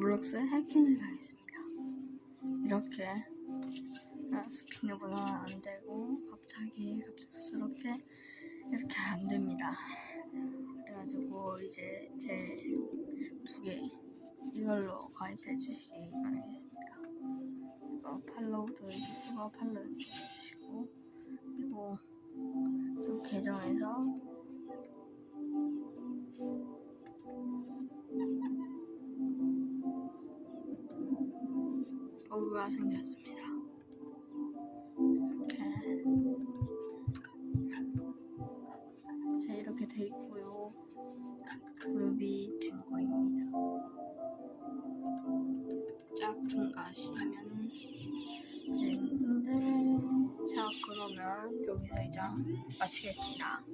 로블록스 해킹을 당했습니다. 이렇게 스피너보는 안 되고 갑자기 갑작스럽게 이렇게 안 됩니다. 그래가지고 이제 제 북에 이걸로 가입해 주시기 바라겠습니다. 이거 팔로우도 해주시고 팔로우 해주시고 그리고 좀 계정에서 버그가 생겼습니다. 이렇게 자 이렇게 돼 있고요. 그룹이 증거입니다. 짝퉁 가시면 되는데 자 그러면 여기서 이제 마치겠습니다.